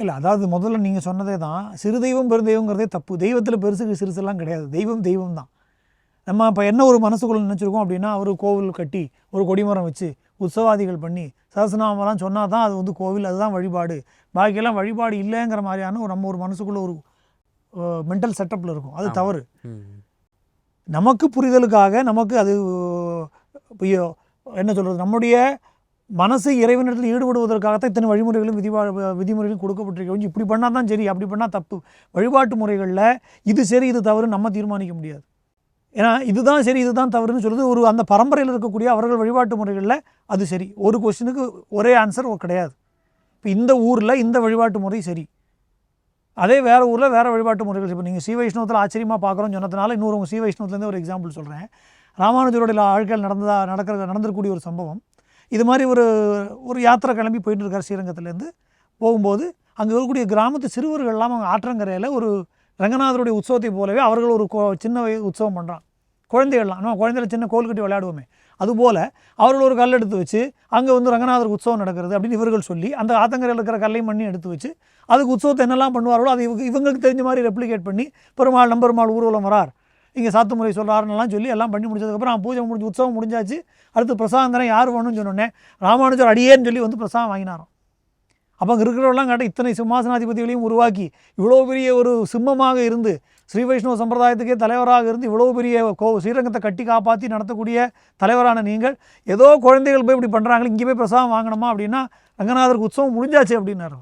இல்லை அதாவது முதல்ல நீங்கள் சொன்னதே தான் சிறு தெய்வம் பெருந்தெய்வங்கிறதே தப்பு. தெய்வத்தில் பெருசுக்கு சிறுசெல்லாம் கிடையாது. தெய்வம் தெய்வம் தான் நம்ம இப்போ என்ன ஒரு மனசுக்குள்ள நினச்சிருக்கோம் அப்படின்னா ஒரு கோவில் கட்டி ஒரு கொடிமரம் வச்சு உற்சவாதிகள் பண்ணி சகசநாமெல்லாம் சொன்னால் தான் அது வந்து கோவில் அதுதான் வழிபாடு. பாக்கியெல்லாம் வழிபாடு இல்லைங்கிற மாதிரியான ஒரு நம்ம ஒரு மனசுக்குள்ள ஒரு மென்டல் செட்டப்பில் இருக்கும். அது. தவறு. நமக்கு புரிதலுக்காக நமக்கு அது ஐயோ, என்ன சொல்கிறது நம்முடைய மனசு இறைவனிடத்தில் ஈடுபடுவதற்காகத்தான் இத்தனை வழிமுறைகளும் விதிவா விதிமுறைகளும் கொடுக்கப்பட்டிருக்க இப்படி பண்ணால் தான் சரி அப்படி பண்ணால் தப்பு. வழிபாட்டு முறைகளில் இது சரி இது தவறு நம்ம தீர்மானிக்க முடியாது. ஏன்னா இதுதான் சரி இதுதான் தவறுன்னு சொல்லுது ஒரு அந்த பரம்பரையில் இருக்கக்கூடிய அவர்கள் வழிபாட்டு முறைகளில் அது சரி. ஒரு கொஸ்டினுக்கு ஒரே ஆன்சர் கிடையாது. இப்போ இந்த ஊரில் இந்த வழிபாட்டு முறை சரி. அதே வேறு ஊரில் வேறு வழிபாட்டு முறைகள். இப்போ நீங்கள் ஸ்ரீ வைஷ்ணவத்தில் ஆச்சரியமாக பார்க்குறோன்னு சொன்னதுனால இன்னொரு உங்கள் ஸ்ரீ வைஷ்ணவத்துலேருந்து ஒரு எக்ஸாம்பிள் சொல்கிறேன் ராமானுஜருடைய வாழ்க்கையில் நடந்ததாக நடக்கிற நடந்திருக்கக்கூடிய ஒரு சம்பவம். இது மாதிரி ஒரு ஒரு யாத்திரை கிளம்பி போயிட்டு இருக்கார் ஸ்ரீரங்கத்துலேருந்து. போகும்போது அங்கே இருக்கக்கூடிய கிராமத்து சிறுவர்கள்லாம் அவங்க ஆற்றங்கரையில் ஒரு ரங்கநாதருடைய உற்சவத்தை போலவே அவர்கள் ஒரு கோ- சின்ன உற்சவம் பண்ணுறான் குழந்தைகள்லாம் நம்ம குழந்தைல சின்ன கோல் கட்டி விளையாடுவோமே. அதுபோல் அவர்கள் ஒரு கல் எடுத்து வச்சு அங்கே வந்து ரங்கநாதர் உற்சவம் நடக்கிறது அப்படின்னு இவர்கள் சொல்லி அந்த ஆத்தங்கரையில் இருக்கிற கல்லையும் மண்ணி எடுத்து வச்சு அதுக்கு உற்சவத்தை என்னெல்லாம் பண்ணுவார்களோ அது இவங்க இவங்களுக்கு தெரிஞ்ச மாதிரி ரெப்ளிகேட் பண்ணி பெருமாள் நம்பெருமாள் ஊர்வலம் வரார். இங்கே சாத்துமுறை சொல்கிறாருன்னெல்லாம் சொல்லி எல்லாம் பண்ணி முடிச்சதுக்கப்புறம் அவன் பூஜை முடிஞ்சு உற்சவம் முடிஞ்சாச்சு. அடுத்து பிரசாந்தரம் யார் வேணும்னு சொன்னோன்னே ராமானுஜர் அடியேன்னு சொல்லி வந்து பிரசாதம் வாங்கினாராம். அப்போ அங்கே இருக்கிறவெல்லாம் கேட்டால் இத்தனை சிம்மாசனாதிபதிகளையும் உருவாக்கி இவ்வளோ பெரிய ஒரு சிம்மமாக இருந்து ஸ்ரீ வைஷ்ணவ சம்பிரதாயத்துக்கே தலைவராக இருந்து இவ்வளோ பெரிய கோ ஸ்ரீரங்கத்தை கட்டி காப்பாற்றி நடத்தக்கூடிய தலைவரான நீங்கள் ஏதோ குழந்தைகள் போய் இப்படி பண்ணுறாங்களே இங்கே போய் பிரசாதம் வாங்கணுமா அப்படின்னா ரங்கநாதருக்கு உற்சவம் முடிஞ்சாச்சு அப்படின்னாரு